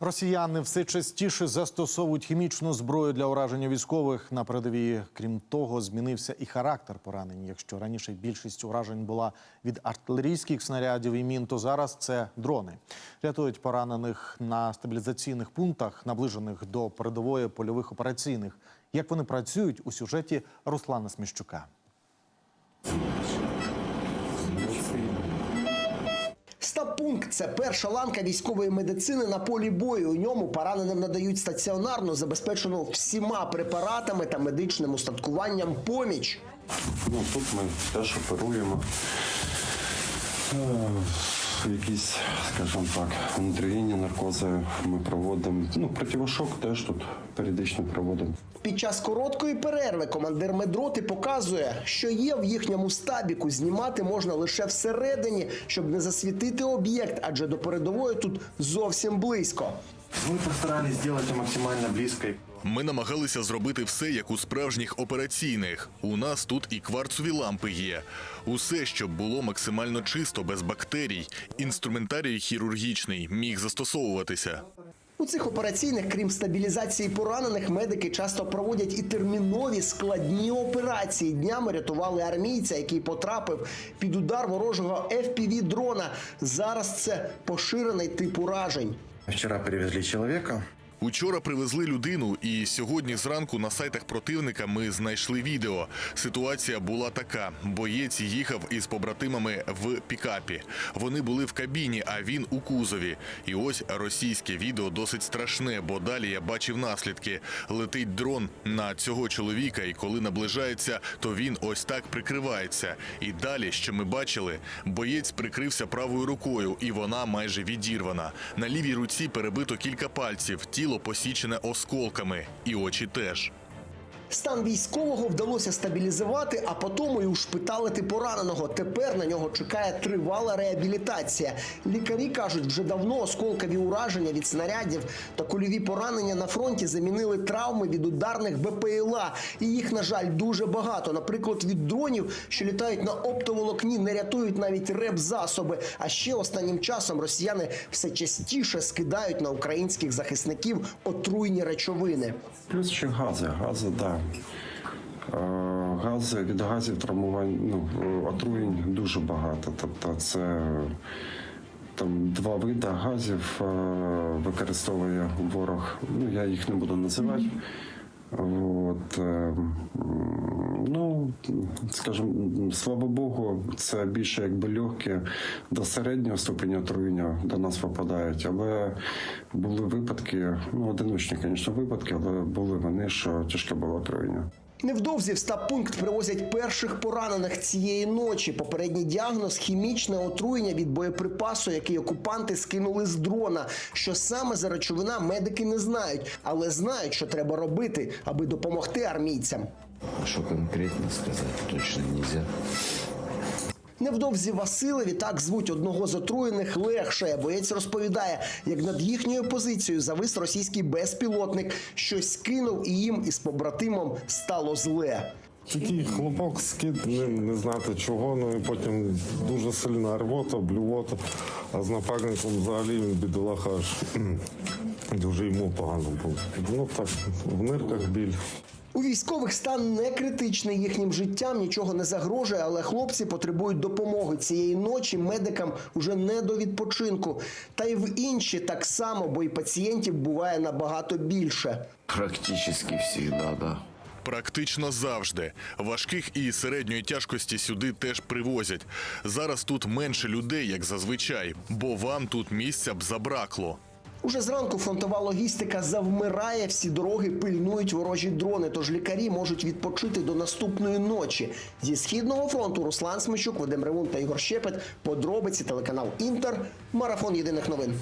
Росіяни все частіше застосовують хімічну зброю для ураження військових на передовій. Крім того, змінився і характер поранень. Якщо раніше більшість уражень була від артилерійських снарядів і мін, то зараз це дрони. Рятують поранених на стабілізаційних пунктах, наближених до передової польових операційних. Як вони працюють у сюжеті Руслана Сміщука. Стаб-пункт – це перша ланка військової медицини на полі бою. У ньому пораненим надають стаціонарно забезпечену всіма препаратами та медичним устаткуванням поміч. Ну, тут ми теж оперуємо. Е, Якісь, скажімо так, внутрігінні наркози ми проводимо. Ну, противошок теж тут періодично проводимо. Під час короткої перерви командир медроти показує, що є в їхньому стабіку. Знімати можна лише всередині, щоб не засвітити об'єкт, адже до передової тут зовсім близько. Ми постарались зробити максимально близько. Ми намагалися зробити все, як у справжніх операційних. У нас тут і кварцові лампи є. Усе, щоб було максимально чисто, без бактерій. Інструментарій хірургічний міг застосовуватися. У цих операційних, крім стабілізації поранених, медики часто проводять і термінові складні операції. Днями рятували армійця, який потрапив під удар ворожого fpv дрона. Зараз це поширений тип уражень. Вчора перевезли чоловіка. Учора привезли людину, і сьогодні зранку на сайтах противника ми знайшли відео. Ситуація була така: боєць їхав із побратимами в пікапі. Вони були в кабіні, а він у кузові. І ось російське відео досить страшне, бо далі я бачив наслідки. Летить дрон на цього чоловіка, і коли наближається, то він ось так прикривається. І далі, що ми бачили, боєць прикрився правою рукою, і вона майже відірвана. На лівій руці перебито кілька пальців, тіло посічене осколками, і очі теж. Стан військового вдалося стабілізувати, а потім і ушпиталити пораненого. Тепер на нього чекає тривала реабілітація. Лікарі кажуть, вже давно осколкові ураження від снарядів та кульові поранення на фронті замінили травми від ударних БПЛА. І їх, на жаль, дуже багато. Наприклад, від дронів, що літають на оптоволокні, не рятують навіть реп-засоби. А ще останнім часом росіяни все частіше скидають на українських захисників отруйні речовини. Плюс ще гази. Гази. Да. Е, Гази від газів травмувань, ну, отруєнь дуже багато. Тобто це там два види газів е, використовує ворог. Ну, я їх не буду називати. От, е, ну, скажімо, слава Богу, це більше якби легкі до середнього ступеня отруєння до нас попадають. Але були випадки, ну одиночні, звісно, випадки, але були вони, що тяжке було отруєння. Невдовзі в стаб-пункт привозять перших поранених цієї ночі. Попередній діагноз хімічне отруєння від боєприпасу, який окупанти скинули з дрона. Що саме за речовина, медики не знають, але знають, що треба робити, аби допомогти армійцям. Що конкретно сказати точно нельзя. Невдовзі Василеві так звуть одного з отруєних легше. Боєць розповідає, як над їхньою позицією завис російський безпілотник, щось кинув і їм із побратимом стало зле. Такий хлопок скид, не, не знати чого, ну і потім дуже сильна рвота, блювота. А з напарником взагалі він бідолаха аж дуже йому погано було. Ну так, в нирках біль. У військових стан не критичний їхнім життям, нічого не загрожує, але хлопці потребують допомоги цієї ночі. Медикам уже не до відпочинку. Та й в інші так само, бо і пацієнтів буває набагато більше. Практически всегда, да. Практично завжди важких і середньої тяжкості сюди теж привозять. Зараз тут менше людей, як зазвичай, бо вам тут місця б забракло. Уже зранку фронтова логістика завмирає, всі дороги пильнують ворожі дрони, тож лікарі можуть відпочити до наступної ночі. Зі східного фронту Руслан Смичук, Вадим Ревун та Ігор Щепет. Подробиці телеканал Інтер. Марафон єдиних новин.